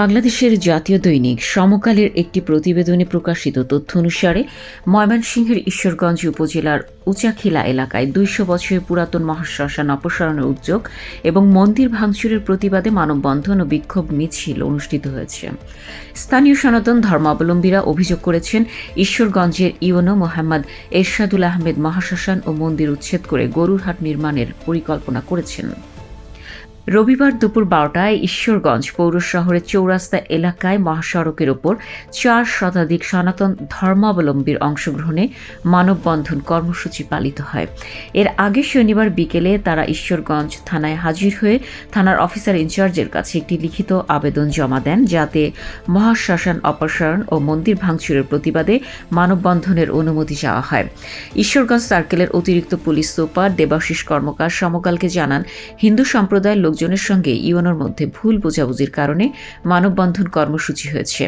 বাংলাদেশের জাতীয় দৈনিক সমকালের একটি প্রতিবেদনে প্রকাশিত তথ্য অনুসারে, ময়মনসিংহের ঈশ্বরগঞ্জ উপজেলার উচাখিলা এলাকায় দুইশো বছরের পুরাতন মহাশ্মশান অপসারণের উদ্যোগ এবং মন্দির ভাঙচুরের প্রতিবাদে মানববন্ধন ও বিক্ষোভ মিছিল অনুষ্ঠিত হয়েছে। স্থানীয় সনাতন ধর্মাবলম্বীরা অভিযোগ করেছেন, ঈশ্বরগঞ্জের ইউনো মোহাম্মদ এরশাদুল আহমেদ মহাশ্মশান ও মন্দির উচ্ছেদ করে গরুরহাট নির্মাণের পরিকল্পনা করেছেন। রবিবার দুপুর বারোটায় ঈশ্বরগঞ্জ পৌর শহরের চৌরাস্তা এলাকায় মহাসড়কের ওপর চার শতাধিক সনাতন ধর্মাবলম্বীর অংশগ্রহণে মানববন্ধন কর্মসূচি পালিত হয়। এর আগে শনিবার বিকেলে তারা ঈশ্বরগঞ্জ থানায় হাজির হয়ে থানার অফিসার ইনচার্জের কাছে একটি লিখিত আবেদন জমা দেন, যাতে মহাশ্মশান অপসারণ ও মন্দির ভাঙচুরের প্রতিবাদে মানববন্ধনের অনুমতি চাওয়া হয়। ঈশ্বরগঞ্জ সার্কেলের অতিরিক্ত পুলিশ সুপার দেবাশিস কর্মকার সমকালকে জানান, হিন্দু সম্প্রদায়ের লোকজনের সঙ্গে ইউনোর মধ্যে ভুল বোঝাবুঝির কারণে মানববন্ধন কর্মসূচি হয়েছে।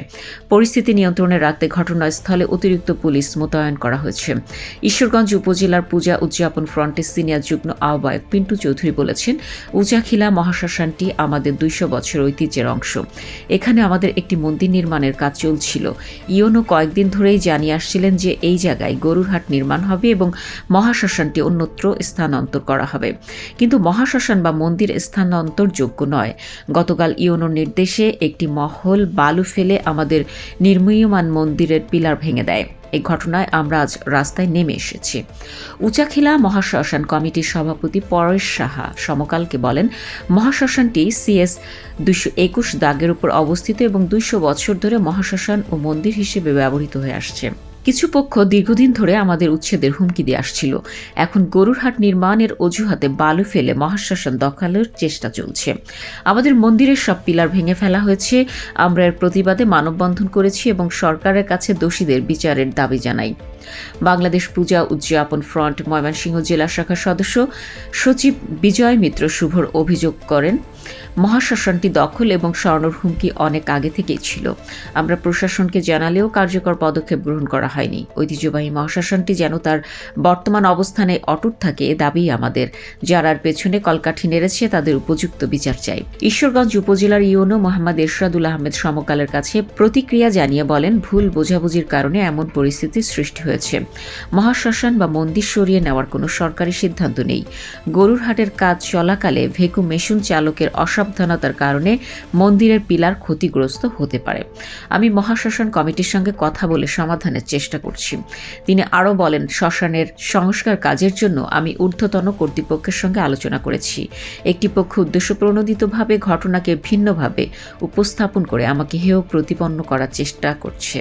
পরিস্থিতি নিয়ন্ত্রণে রাখতে ঘটনাস্থলে অতিরিক্ত পুলিশ মোতায়েন করা হয়েছে। ঈশ্বরগঞ্জ উপজেলার পূজা উদযাপন ফ্রন্টের সিনিয়র যুগ্ম আহ্বায়ক পিন্টু চৌধুরী বলেছেন, উজাখিলা মহাশ্মশানটি আমাদের দুইশো বছর ঐতিহ্যের অংশ। এখানে আমাদের একটি মন্দির নির্মাণের কাজ চলছিল। ইওনো কয়েকদিন ধরেই জানিয়ে আসছিলেন যে এই জায়গায় গরুরহাট নির্মাণ হবে এবং মহাশ্মশানটি অন্যত্র স্থানান্তর করা হবে। কিন্তু মহাশ্মশান বা মন্দির স্থানান্তরযোগ্য নয়। গতকাল ইওনোর নির্দেশে একটি মহল বালু ফেলে আমাদের নির্মীয়মান মন্দিরের পিলার ভেঙে দেয়। এই ঘটনায় আমরা আজ রাস্তায় নেমে এসেছি। উচাখিলা মহাশ্মশান কমিটির সভাপতি পরেশ সাহা সমকালকে বলেন, মহাশ্মশানটি সিএস দুইশো একুশ দাগের উপর অবস্থিত এবং দুইশো বছর ধরে মহাশ্মশান ও মন্দির হিসেবে ব্যবহৃত হয়ে আসছে। কিছু পক্ষ দীর্ঘদিন ধরে আমাদের উচ্ছেদের হুমকি দিয়ে আসছিল। এখন গরুরহাট নির্মাণের অজুহাতে বালু ফেলে মহাশ্মশান দখলের চেষ্টা চলছে। আমাদের মন্দিরের সব পিলার ভেঙে ফেলা হয়েছে। আমরা এর প্রতিবাদে মানববন্ধন করেছি এবং সরকারের কাছে দোষীদের বিচারের দাবি জানাই। বাংলাদেশ পূজা উদযাপন ফ্রন্ট ময়মনসিংহ জেলা শাখার সদস্য সচিব বিজয় মিত্র শুভর অভিযোগ করেন মহাশ্মশানটি দখল এবং স্বর্ণর হুমকি অনেক আগে থেকেই ছিল। আমরা প্রশাসনকে জানালেও কার্যকর পদক্ষেপ গ্রহণ করা হয়নি। ঐতিহ্যবাহী মহাশ্মশানটি যেন তার বর্তমান অবস্থানে অটুট থাকে, এ দাবি আমাদের। যারার পেছনে কলকাঠি নেড়েছে, তাদের উপযুক্ত বিচার চাই। ঈশ্বরগঞ্জ উপজেলার ইউনো মোহাম্মদ এরশাদুল আহমেদ সমকালের কাছে প্রতিক্রিয়া জানিয়ে বলেন, ভুল বোঝাবুঝির কারণে এমন পরিস্থিতির সৃষ্টি হয়েছে। মহাশ্মশান বা মন্দির সরিয়ে নেওয়ার কোনো সরকারি সিদ্ধান্ত নেই। গরুরহাটের কাজ চলাকালে ভেকু মেশিন চালকের অসাবধানতার কারণে মন্দিরের পিলার ক্ষতিগ্রস্ত হতে পারে। আমি মহাশ্মশান কমিটির সঙ্গে কথা বলে সমাধানের চেষ্টা করছি। তিনি আরও বলেন, শ্মশানের সংস্কার কাজের জন্য আমি ঊর্ধ্বতন কর্তৃপক্ষের সঙ্গে আলোচনা করেছি। একটি পক্ষ উদ্দেশ্য প্রণোদিতভাবে ঘটনাকে ভিন্নভাবে উপস্থাপন করে আমাকে হেয় প্রতিপন্ন করার চেষ্টা করছে।